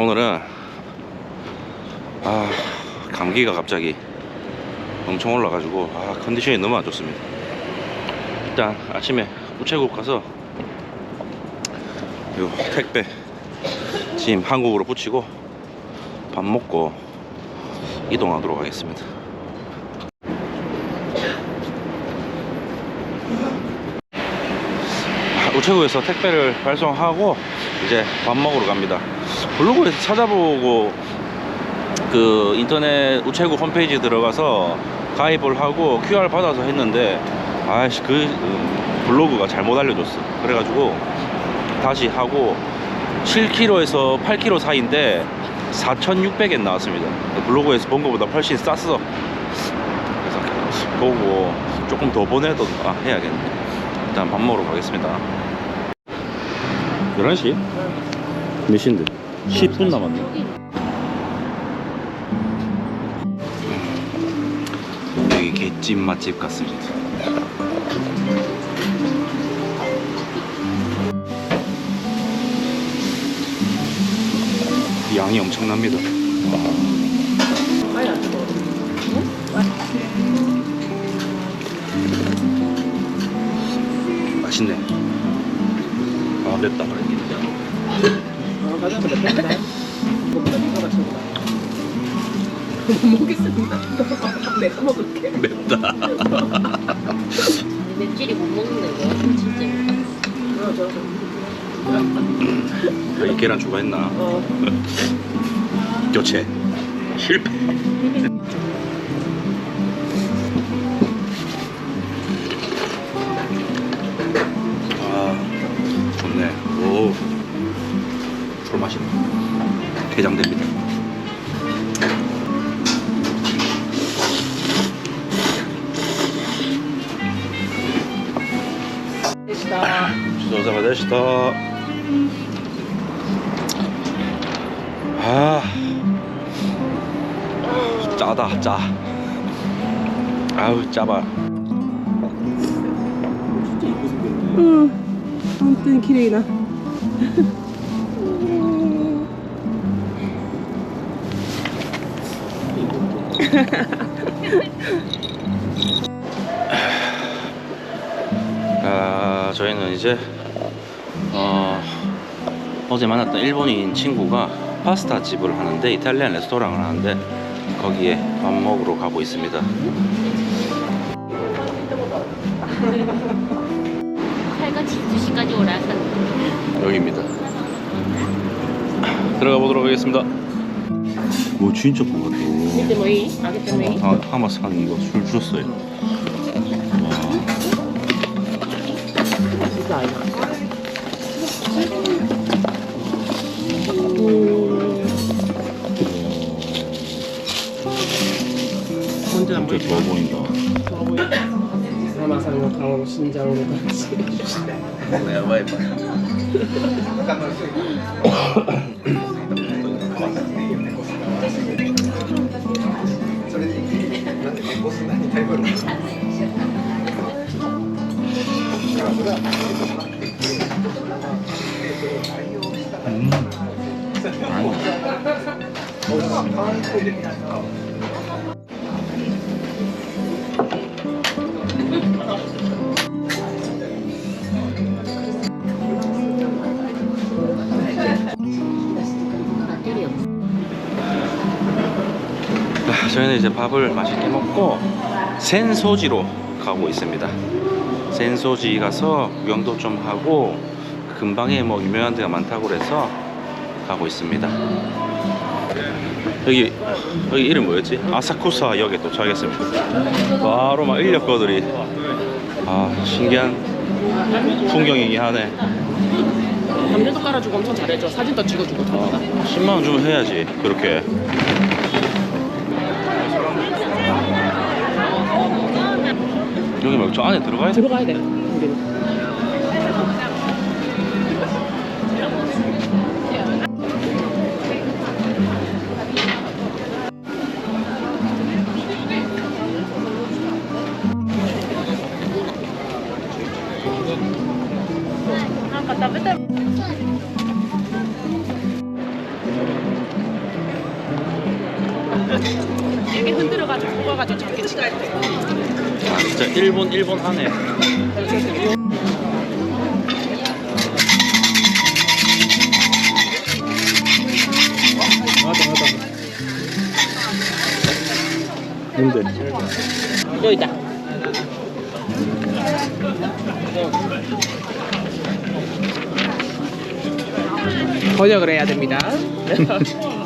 오늘은 아 감기가 갑자기 엄청 올라가지고 아 컨디션이 너무 안 좋습니다. 일단 아침에 우체국 가서 요 택배 짐 한국으로 붙이고 밥 먹고 이동하도록 하겠습니다. 우체국에서 택배를 발송하고 이제 밥 먹으러 갑니다. 블로그에서 찾아보고 그 인터넷 우체국 홈페이지 들어가서 가입을 하고 QR 받아서 했는데 아씨 그 음, 블로그가 잘못 알려줬어. 그래가지고 다시 하고 7kg에서 8kg 사이인데 4,600엔 나왔습니다. 블로그에서 본 것보다 훨씬 쌌어. 그래서 보고 조금 더 보내던가 해야겠네. 일단 밥 먹으러 가겠습니다. 11시? 몇 시인데? 10분 남았네. 여기 갯집 맛집 같습니다. 양이 엄청납니다. 맛있네. 아 맵다. 어, 못 먹겠습니다. 내가 먹을게. 맵다. 맵찔이 못 먹는데 뭐 진짜 어, 저, 여기 계란 추가했나? 어. 교체. 실패. 됐다. 지도자가 되시다. 아, 짜다, 짜. 아우, 짜봐. 응. 아무튼 기레이나. 아, 저희는 이제 어, 어제 만났던 일본인 친구가 파스타 집을 하는데 이탈리안 레스토랑을 하는데 거기에 밥 먹으러 가고 있습니다. 칼같이 2시까지 오라 여기입니다. 들어가 보도록 하겠습니다. 뭐 진짜 큰것 같아. 이때 뭐이? 아기 때 뭐이? 아, 하마상 이거 술 주셨어요. 와, 진짜 안 진짜 좋아 보인다. 좋아 보여. 사마상로 강호 신장으로 같이. 음. 배터리 없 어 자, 저희는 이제 밥을 맛있게 먹고 센소지로 가고 있습니다. 센소지 가서 구경도 좀 하고 근방에 뭐 유명한 데가 많다고 그래서 가고 있습니다. 여기 여기 이름 뭐였지? 아사쿠사 역에 도착했습니다. 바로 막 인력거들이 아 신기한 풍경이긴 하네. 담배도 깔아주고 엄청 잘해줘. 사진도 찍어주고 다 받아. 10만 원 주면 해야지 그렇게. 여기 말고 저 안에 들어가야 돼. 들어가야 돼. 우리는. 일본 일본 하네 맞아 맞아 뭔데? 여기 있다. 번역을 해야 됩니다.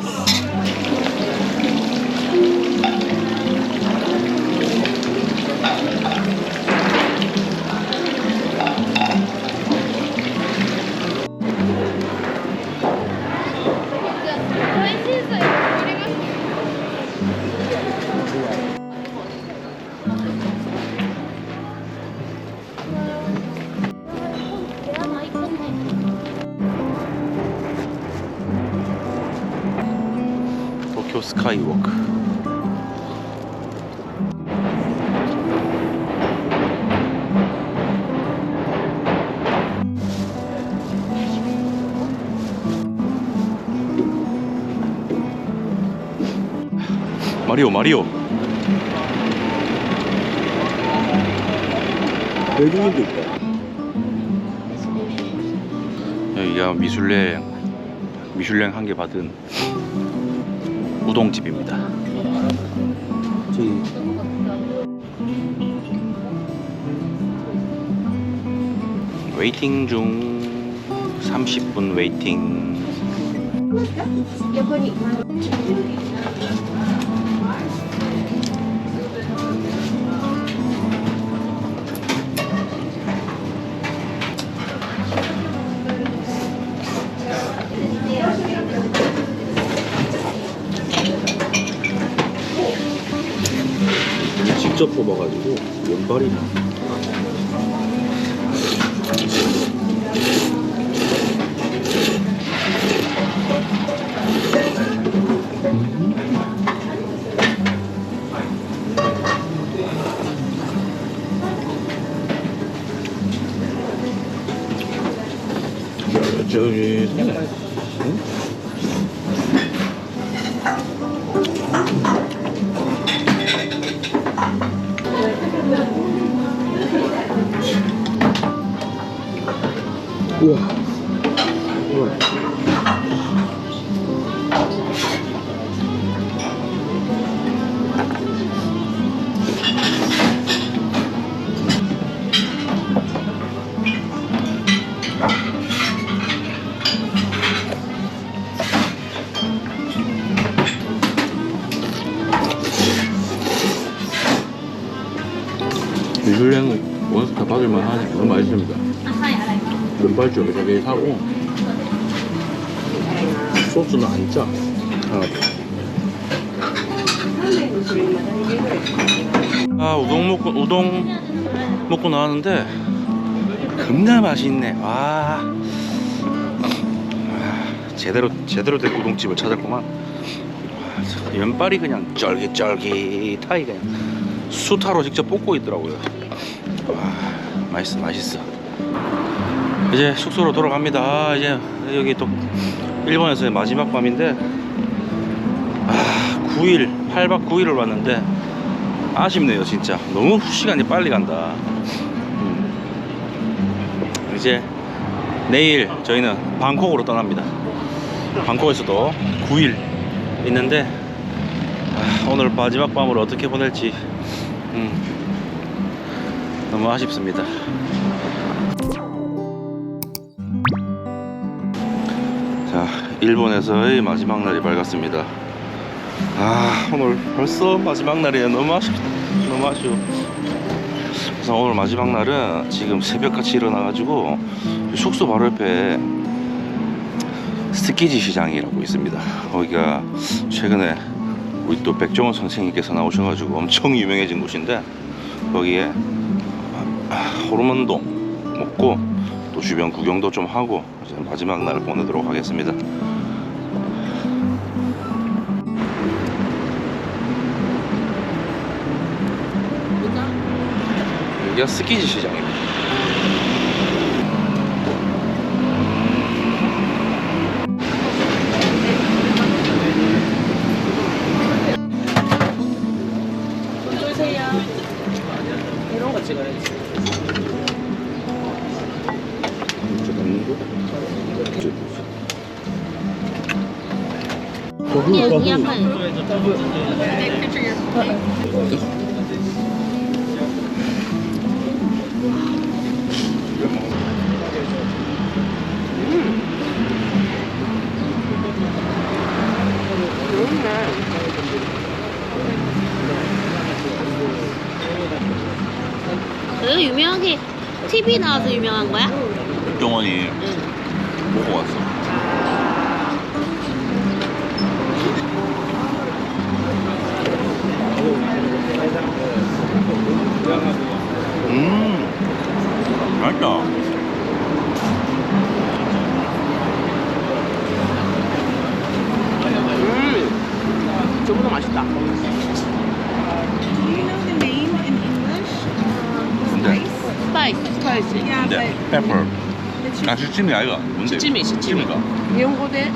마리오 마리오. 외국인도 있다. 여기가 미슐랭 미슐랭 한 개 받은 우동집입니다. 웨이팅 중 30분 웨이팅 직접 뽑아가지고 연발이 저 소스는 안 짜. 아, 아 우동 먹고 우동 먹고 나왔는데 겁나 맛있네. 와. 아, 제대로 제대로 된 우동집을 찾았구만. 와, 참, 면발이 그냥 쫄깃쫄깃하게 그냥 수타로 직접 볶고 있더라고요. 와 맛있어 맛있어 이제 숙소로 돌아갑니다. 아, 이제 여기 또 일본에서의 마지막 밤인데 아 9일 8박 9일을 왔는데 아쉽네요 진짜. 너무 시간이 빨리 간다. 음. 이제 내일 저희는 방콕으로 떠납니다. 방콕에서도 9일 있는데 아, 오늘 마지막 밤을 어떻게 보낼지 음, 너무 아쉽습니다 일본에서의 마지막 날이 밝았습니다. 아 오늘 벌써 마지막 날이에요. 너무 아쉽 너무 아쉬워. 그래서 오늘 마지막 날은 지금 새벽같이 일어나가지고 숙소 바로 옆에 스키지 시장이라고 있습니다. 거기가 최근에 우리 또 백종원 선생님께서 나오셔가지고 엄청 유명해진 곳인데 거기에 아, 호르몬동 먹고 또 주변 구경도 좀 하고 이제 마지막 날을 보내도록 하겠습니다 여기가 스키지 시장입니다. 약간 그래도 유명하게 TV 나와서 유명한 거야? 정원이 보고 왔어. 맛있다. 음, 저보다 맛있다. Do you know the name in English? 근데, 스파이스 근데, but 페퍼. 아, 시침이 아이가. 뭔데? 시침이, 시침이. 시침이가. 이용고대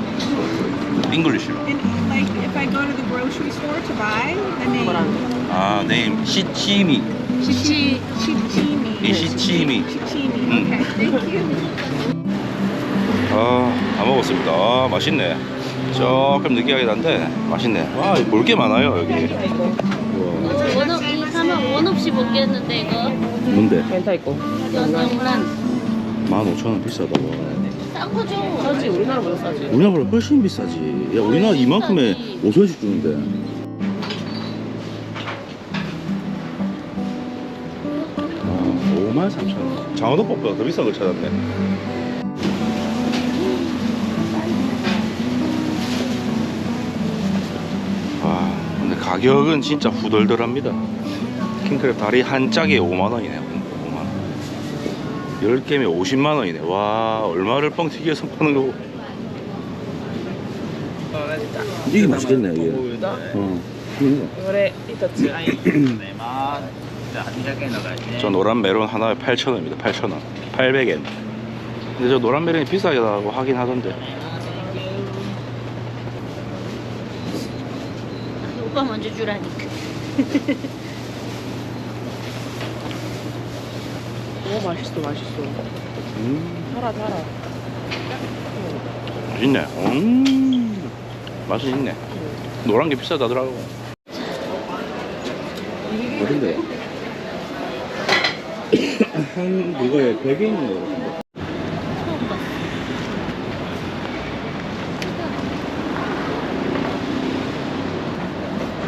잉글리시로. in, like if I go to the grocery store to buy the name 뭐랑 아, 네임 시치미. 시치 Shichimi. 이 시치미. Mm. 아, 다 먹었습니다. 아, 맛있네. 조금 느끼하긴 한데 맛있네. 와, 볼 게 많아요 여기. 우와. 원업 이 사면 원 없이 먹겠는데 이거 뭔데? 펜타 있고. 연영란 15,000원 비싸다. 와. 싼 거죠. 싸지 우리나라보다 싸지. 우리나라보다 훨씬 비싸지. 야, 우리나라 이만큼에 5천원씩 주는데. 아, 5만 3천 원. 장어덮밥보다 더 비싼 걸 찾았네. 아, 근데 가격은 진짜 후덜덜합니다. 킹크랩 다리 한 짝에 5만 원이네. 5만 원. 10개면 50만 원이네. 와, 얼마를 뻥 튀겨서 파는 거고. 이게 맛있겠네, 이게. 어. 저 노란 메론 하나에 8,000원입니다. 8,000원. 800엔. 근데 저 노란 메론이 비싸다고 하긴 하던데. 오빠 먼저 주라니까. 오 맛있어 맛있어. 음, 달아 달아. 맛있네. 음, 맛은 있네. 노란 게 비싸다더라고. 어딘데? 한 그거에 100에 있는 거 같은데.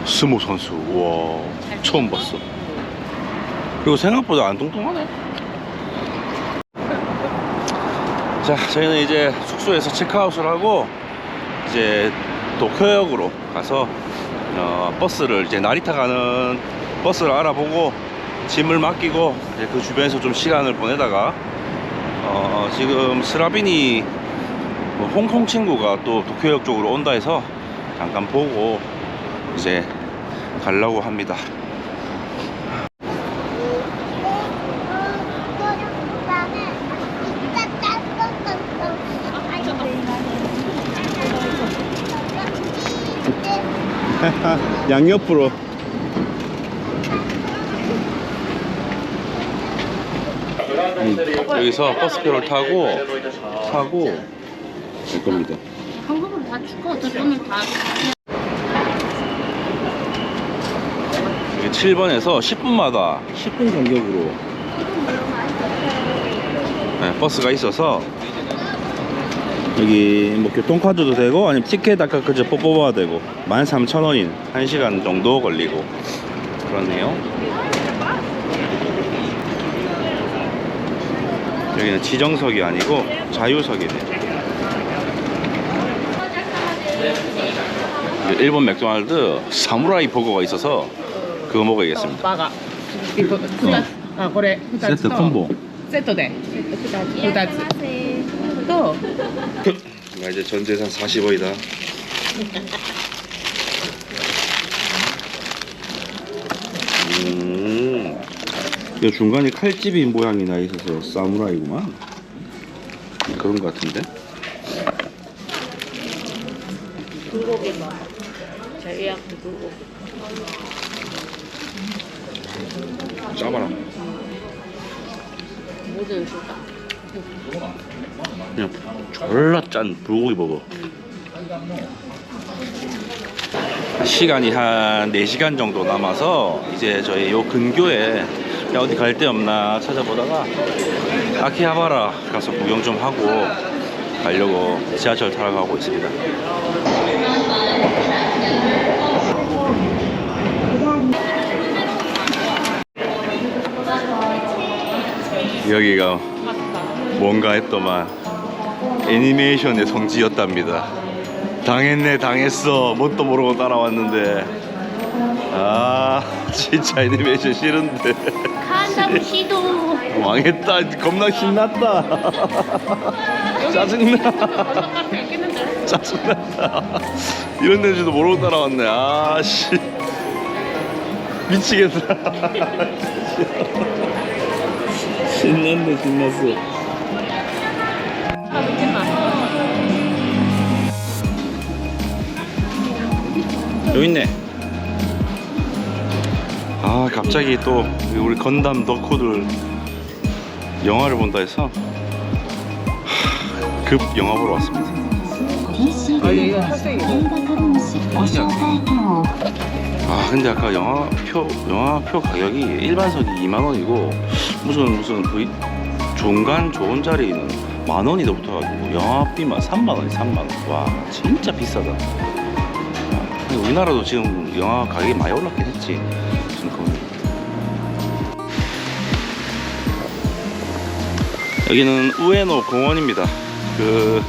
스모 선수. 와, 처음 봤어. 그리고 생각보다 안 뚱뚱하네. 자, 저희는 이제 숙소에서 체크아웃을 하고 이제 도쿄역으로 가서 어, 버스를 이제 나리타 가는 버스를 알아보고 짐을 맡기고 그 주변에서 좀 시간을 보내다가 어, 지금 스라빈이 뭐 홍콩 친구가 또 도쿄역 쪽으로 온다 해서 잠깐 보고 이제 가려고 합니다. 양옆으로. 여기서 버스표를 타고 타고 갈 겁니다. 한국은 다 어떤 돈은 다 이게 7번에서 10분마다 10분 간격으로 네, 버스가 있어서 여기 뭐 교통카드도 되고 아니면 티켓 아까 그저 뽑아야 되고 13,000원인 1시간 정도 걸리고 그렇네요 여기는 지정석이 아니고 자유석이네 일본 맥도날드 사무라이 버거가 있어서 그거 먹어야겠습니다 바가 어. 아, 그래. 세트 콤보. 세트대. 세트 2つ. 또. 나 이제 전 재산 40억이다. 음. 이 중간에 칼집이 모양이 나 있어서 사무라이구만. 그런 것 같은데. 불고기 뭐 제약 불고기. 짜봐라. 그냥 졸라 짠 불고기 버거. 시간이 한 4시간 정도 남아서 이제 저희 요 근교에 그냥 어디 갈 데 없나 찾아보다가 아키하바라 가서 구경 좀 하고 가려고 지하철 타러 가고 있습니다. 여기가 뭔가 했더만 애니메이션의 성지였답니다. 당했네 당했어 뭣도 모르고 따라왔는데 아 진짜 애니메이션 싫은데 시도. 망했다. 겁나 신났다. 짜증나. 짜증난다. 이런 데인지도 모르고 따라왔네. 아 씨. 미치겠다. 신났네 신났어. 여기 있네 아 갑자기 또 우리 건담 덕후들 영화를 본다 해서 하, 급 영화 보러 왔습니다. 아 근데 아까 영화표 영화표 가격이 일반석이 2만 원이고 무슨 무슨 V 중간 좋은 자리는 만 원이 더 붙어가지고 영화비만 3만 원이 3만 원 와 진짜 비싸다. 아, 우리나라도 지금 영화 가격이 많이 올랐긴 했지 여기는 우에노 공원입니다. 그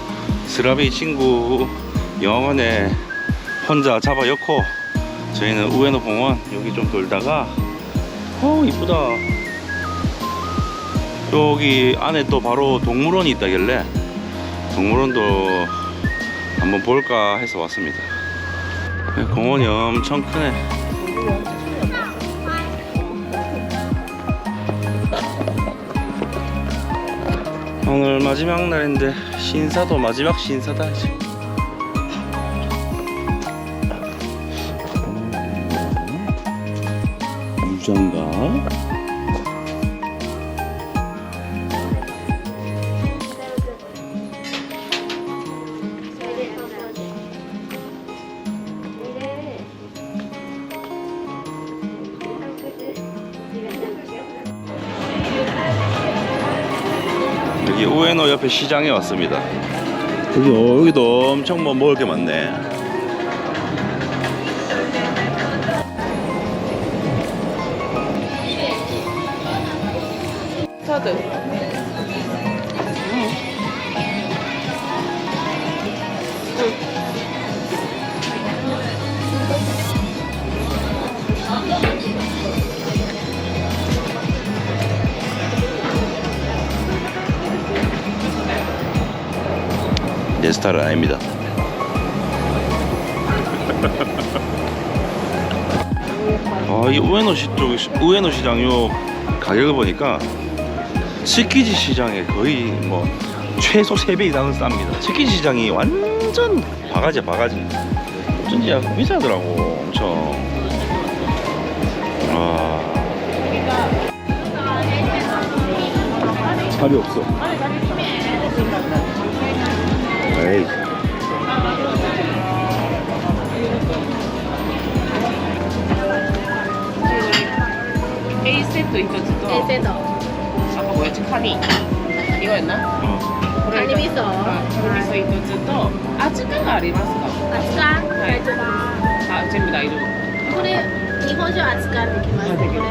스라비 친구 영화관에 혼자 잡아 엮고 저희는 우에노 공원 여기 좀 돌다가 어 이쁘다. 여기 안에 또 바로 동물원이 있다길래 동물원도 한번 볼까 해서 왔습니다. 공원이 엄청 크네 오늘 마지막 날인데 신사도 마지막 신사다 이제. 유장가 여기 우에노 옆에 시장에 왔습니다. 여기 어, 여기도 엄청 뭐 먹을 게 많네. 카드. 스타일은 아닙니다. 아, 이 우에노 시 쪽, 우에노 시장 요 가격을 보니까 치키지 시장에 거의 뭐 최소 3배 이상은 쌉니다. 치키지 시장이 완전 바가지야, 바가지. 어쩐지 약간 비싸더라고, 엄청. 아. 자리 없어. はいセット一つと。A セット。あ、これカニ。いわゆな。これカニ味噌。カニ味噌一つと。味噌がありますか？味噌。はい。あ、全部大丈夫。これ日本酒味噌できます。これ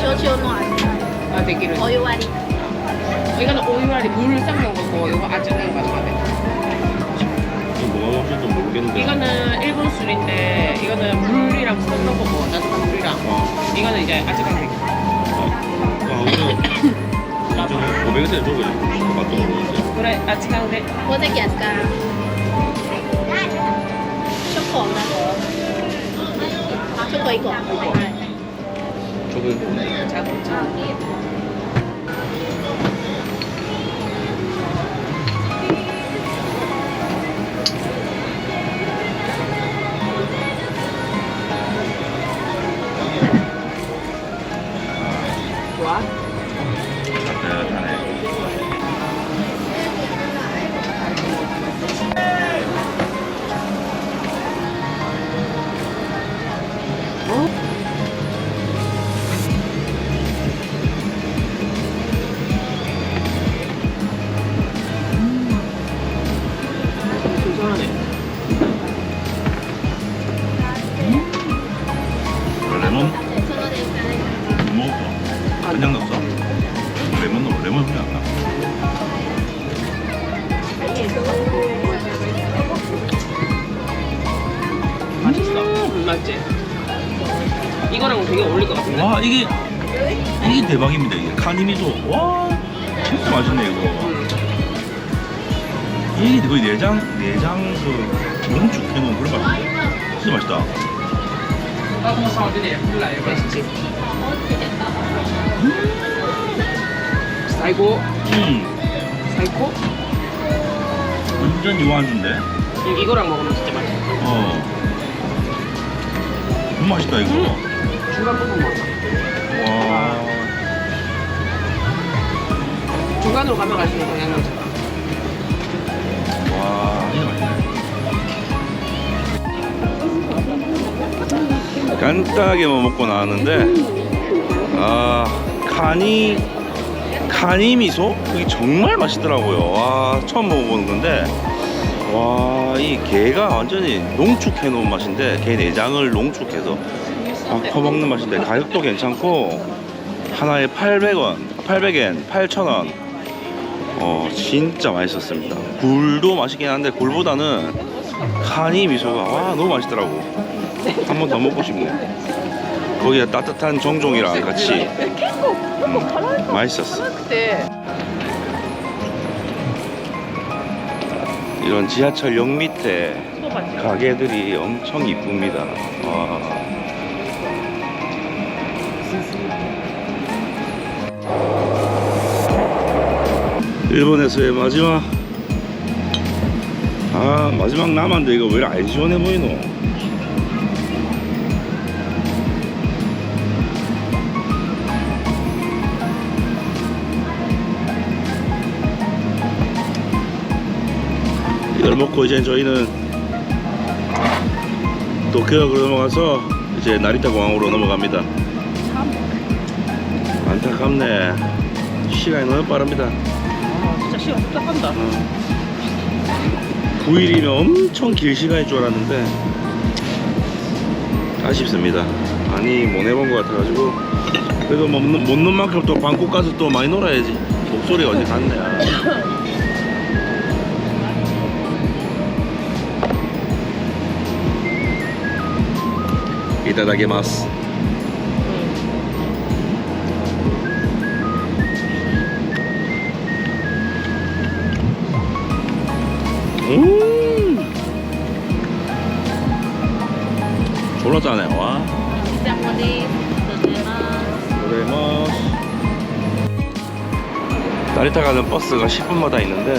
焼酎の味。あ、できる。お湯割り。これがお湯割り。ブルーサムのこう、味の場所まで。 야 돼. 뭐가 맛인지 모르겠는데. 이거는 일본 술인데 이거는 물이랑 섞는 거고 따뜻한 물이랑. 어. 이거는 이제 아츠카가 돼. 아, 오늘 500원 줘 그냥. 맛도 모르는데. 그래, 아츠카인데. 大関熱燗。チョコなの。チョコ一個。 저도 자동 카니미소. 와 진짜 맛있네 이거. 음. 이게 거의 내장 내장 그 농축 해놓은 그런 맛. 진짜 맛있다. 사이고, 음 사이코? 완전. 음, 이거랑 먹으면 진짜 맛있어. 어. 너무 맛있다 이거. 중간 부분 먹어. 와. 중간으로 가면 갈수록 더 양념차가. 와. 간단하게만 먹고 나왔는데, 아, 카니, 카니 미소? 이게 정말 맛있더라고요. 와, 처음 먹어보는 건데, 와, 이 게가 완전히 농축해 놓은 맛인데, 게 내장을 농축해서 막 퍼먹는 맛인데, 가격도 괜찮고, 하나에 800원, 800엔, 8,000원. 어 진짜 맛있었습니다. 굴도 맛있긴 한데 굴보다는 카니 미소가 와 너무 맛있더라고. 한 번 더 먹고 싶네. 거기에 따뜻한 정종이랑 같이. 음, 맛있었어. 이런 지하철역 밑에 가게들이 엄청 이쁩니다. 와. 일본에서의 마지막. 아 마지막 남았는데 이거 왜 안 시원해 보이노? 이걸 먹고 이제 저희는 도쿄역으로 넘어가서 이제 나리타 공항으로 넘어갑니다. 안타깝네. 시간이 너무 빠릅니다 시간 뚝딱 간다. 9일이면 엄청 길 시간일 줄 알았는데 아쉽습니다. 많이 못 해본 것 같아가지고 그래도 뭐 못, 못논 만큼 또 방콕 가서 또 많이 놀아야지. 목소리가 어디 갔네. 아. 이따다게마스. 음. 졸라 짜네 와. 고레모스 나리타 가는 버스가 10분마다 있는데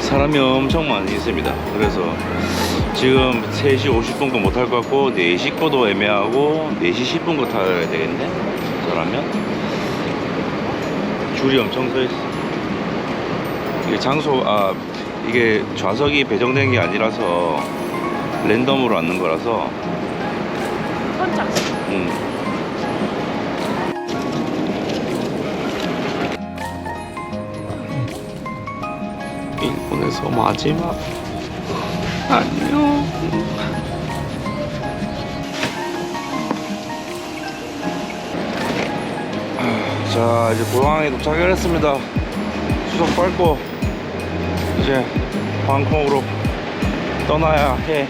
사람이 엄청 많이 있습니다. 그래서 지금 3시 50분 거 못할 것 같고 4시 거도 애매하고 4시 10분 거 타야 되겠네 저라면 줄이 엄청 서 있어. 이게 장소 아 이게 좌석이 배정된 게 아니라서 랜덤으로 앉는 거라서 선착. 음. 일본에서 마지막 안녕. 자 이제 공항에 도착을 했습니다. 수석 밟고 이제 방콕으로 떠나야 해.